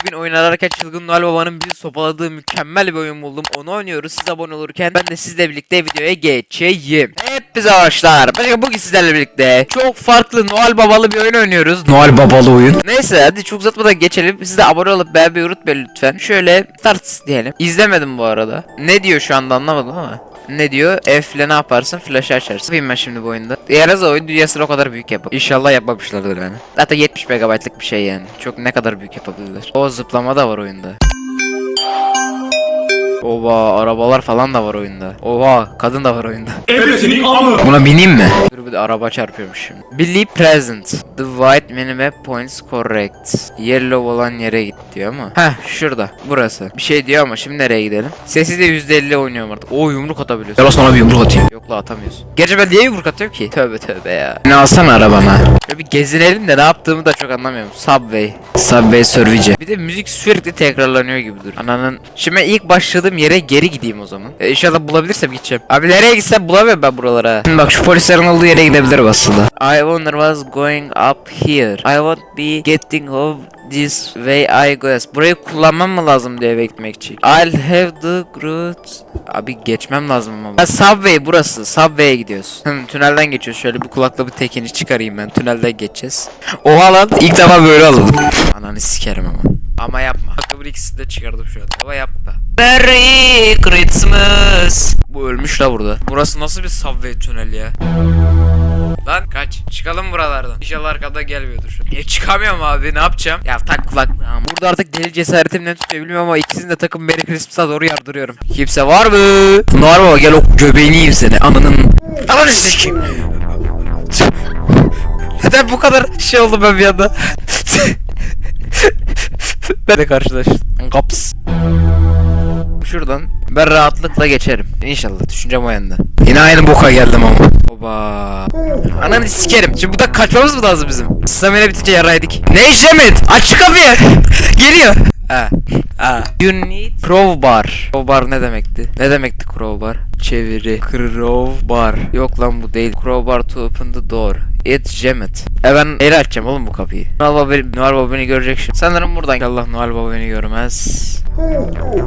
Bugün oyun ararken Çılgın Noel Baba'nın bizi sopaladığı mükemmel bir oyun buldum. Onu oynuyoruz. Siz abone olurken ben de sizle birlikte videoya geçeyim. Hepinize hoşlar. Başka bugün sizlerle birlikte çok farklı Noel Babalı bir oyun oynuyoruz. Noel Babalı oyun. Neyse hadi çok uzatmadan geçelim. Siz de abone olup beğenmeyi unutmayın lütfen. Şöyle start diyelim. İzlemedim bu arada. Ne diyor şu anda anlamadım ama. Ne diyor? F'le ne yaparsın? Flash açarsın. Yapayım ben şimdi bu oyunda. Yalnız oyun dünyasını o kadar büyük yapıp. İnşallah yapmamışlardır yani. Zaten 70 megabaytlık bir şey yani. Çok ne kadar büyük yapabilirler. O zıplama da var oyunda. Oha arabalar falan da var oyunda. Oha kadın da var oyunda. Ebesinin amı. Buna bineyim mi? Dur bir de araba çarpıyormuş şimdi. Believe present. The white minimap points correct. Yellow olan yere git diyor ama. Heh şurada. Burası. Bir şey diyor ama şimdi nereye gidelim? Sessiz de %50 oynuyorum artık. Oo yumruk atabiliyorsun. Gel sana bir yumruk atayım. Yok la atamıyorsun. Gerçi ben niye yumruk atıyorum ki? Tövbe tövbe ya. Ne alsana arabana. Şöyle bir gezinelim de ne yaptığımı da çok anlamıyorum. Subway. Subway Survice. Bir de müzik sürekli tekrarlanıyor gibi dur. Ananın. Şimdi ilk başladığım yere geri gideyim o zaman. E, inşallah bulabilirsem gideceğim. Abi nereye gitsem bulamıyorum ben buralara. Bak şu polislerin olduğu yere gidebilirim aslında. I wonder what's going up here. I won't be getting off this way I guess. Burayı kullanmam mı lazım diye gitmek için? I'll have the route. Abi geçmem lazım ama. Ha, subway burası. Subway'e gidiyoruz. Hı, tünelden geçiyoruz. Şöyle bir kulakla bir tekini çıkarayım ben. Tünelden geçeceğiz. Oha lan ilk defa böyle oldu. Ananı sikerim ama. Ama yapma. Ayakkabı ikisini de çıkardım şu an. Ama yapma. Merry Christmas. Bu ölmüş la burada. Burası nasıl bir subway tünel ya? Lan kaç. Çıkalım buralardan. İnşallah arkamda gelmiyordur şu an. E, çıkamıyorum abi ne yapacağım? Ya tak kulaklığım. Burada artık deli cesaretim ne tutuyor bilmiyorum ama ikisini de takım Merry Christmas'a doğru yardırıyorum. Kimse var mı? Var mı? Gel o göbeğini yiyeyim seni. Ananın. Ananı sikeyim. Neden bu kadar şey oldu ben bir anda? Ben de karşılaştım. Kaps. Şuradan ben rahatlıkla geçerim. İnşallah düşüncem o yanda. Yine aynı boka geldim ama. Oba. Ananı sikerim. Şimdi burada kaçmamız mı lazım bizim? Stamina bitince yaraydık. Ne işlemit? Aç kapıyı. Geliyor. Ha. Ha. You need crowbar. Crowbar ne demekti? Ne demekti crowbar? Çeviri. Crowbar. Yok lan bu değil. Crowbar to open the door. It jammed. E ben el açacağım oğlum bu kapıyı. Noel Baba, beni- Noel Baba beni görecek şimdi. Sanırım buradan. Allah Noel Baba beni görmez.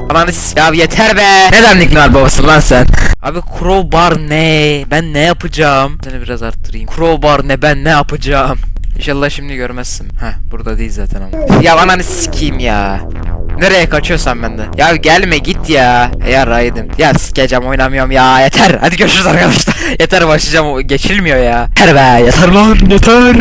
Ananı Ya yeter be. Ne demlik Noel Babası lan sen? Abi crowbar ne? Ben ne yapacağım? Seni biraz arttırayım. Crowbar ne? Ben ne yapacağım? İnşallah şimdi görmezsin. Heh burada değil zaten ama. Ya ananı sikeyim ya. Nereye kaçıyorsan benden? Ya gelme git ya. Ya raydım. Ya sikeceğim oynamıyorum ya yeter. Hadi görüşürüz arkadaşlar. Yeter başlayacağım geçilmiyor ya. Yeter be yeter lan yeter.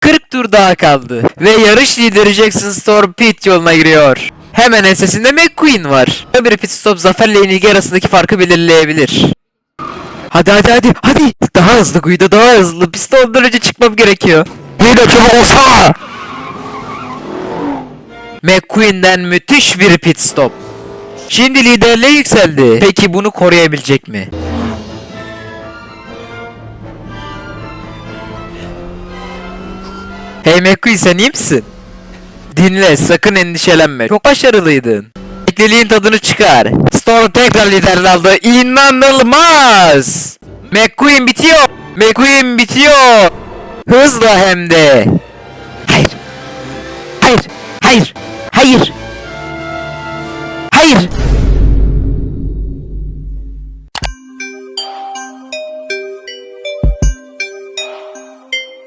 40 tur daha kaldı ve yarış lideri Jackson Storm pit yoluna giriyor. Hemen ensesinde McQueen var. Bir pit stop zaferle yenilgi arasındaki farkı belirleyebilir. Hadi hadi hadi hadi. Daha hızlı Guido daha hızlı. Piste ondan önce çıkmam gerekiyor. Guido çabuk olsana. McQueen'den müthiş bir pit stop. Şimdi liderliğe yükseldi. Peki bunu koruyabilecek mi? Hey McQueen sen iyi misin? Dinle sakın endişelenme. Çok başarılıydın. Beklediğin tadını çıkar. Storm tekrar liderliği aldı. İnanılmaz. McQueen bitiyor. McQueen bitiyor. Hızla hem de. Hayır. Hayır. Hayır. Hayır.